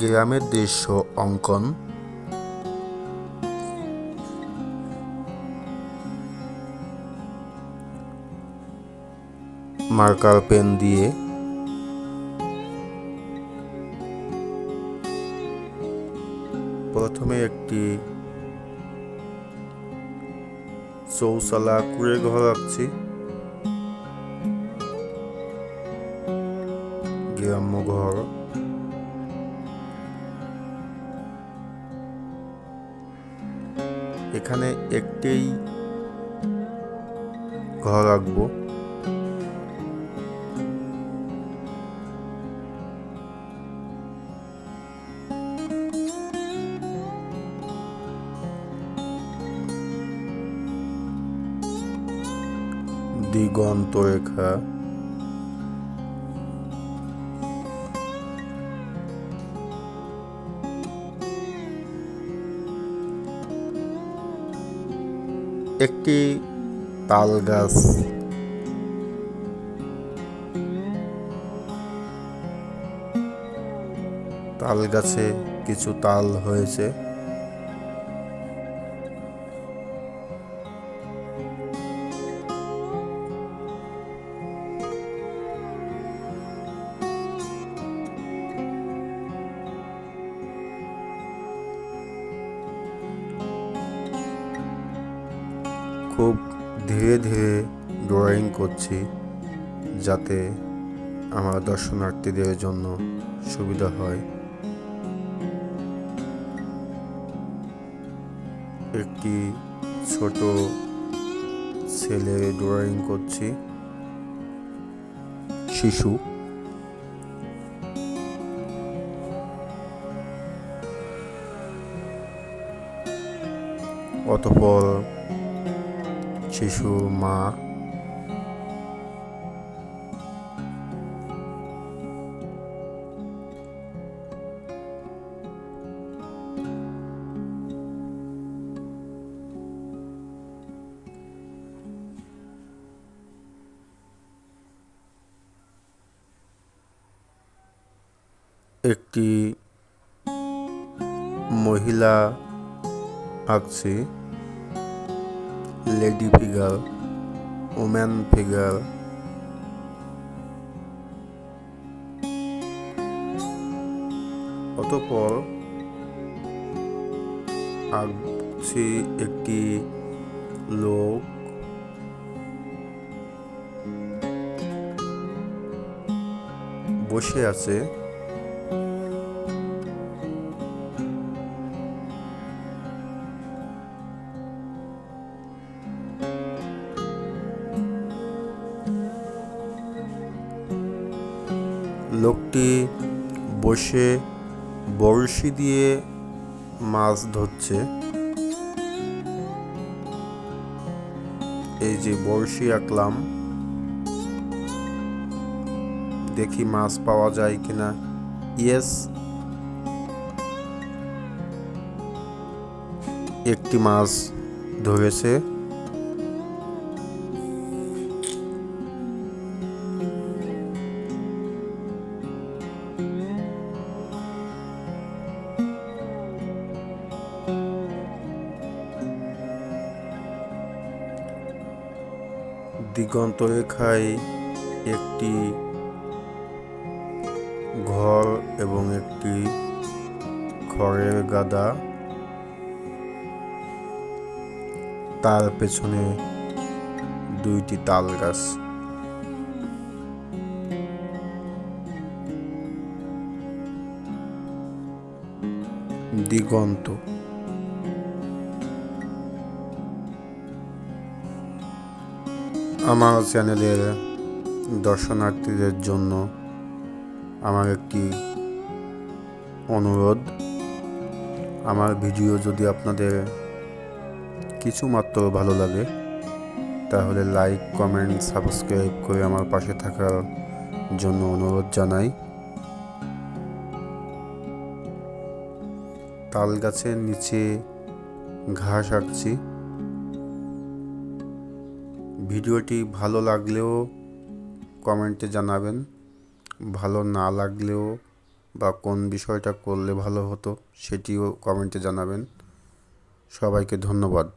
গ্রামের দৃশ্য অঙ্কন। মার্কার পেন দিয়ে। প্রথমে একটি চৌসালা কুড়ে ঘর আঁকছি। গ্রাম্য ঘর। এখানে একটাই ঘর আঁকবো দিগন্ত রেখা। একটি তাল গাছ। তাল গাছে কিছু তাল হয়েছে। খুব ধীরে ধীরে ড্রয়িং করছি যাতে আমার দর্শনার্থীদের জন্য সুবিধা হয়। একটি ছোট ছেলে ড্রয়িং করছি। শিশু। অতপর শিশু মা। একটি মহিলা আঁকছি। Lady figure woman figure. অতপর আঁকছি একটি লোক। বসে আছে। লোকটি বসে বড়শি দিয়ে মাছ ধরছে। এই যে বড়শি আঁকলাম। দেখি মাছ পাওয়া যায় কিনা। ইয়েস। একটি মাছ ধরেছে। দিগন্ত রেখায় একটি ঘর এবং একটি খড়ের গাদা। তার পেছনে দুইটি তাল গাছ। দিগন্ত আমার চ্যানেলের দর্শনার্থীদের জন্য আমার একটি অনুরোধ? আমার ভিডিও যদি আপনাদের কিছু মাত্র ভালো লাগে, তাহলে লাইক, কমেন্ট, সাবস্ক্রাইব করে আমার পাশে থাকার জন্য অনুরোধ জানাই। তাল গাছের নিচে ঘাস আঁকছি। ভিডিওটি ভালো লাগলেও কমেন্টে জানাবেন, ভালো না লাগলেও বা কোন বিষয়টা করলে ভালো হতো সেটিও কমেন্টে জানাবেন। সবাইকে ধন্যবাদ।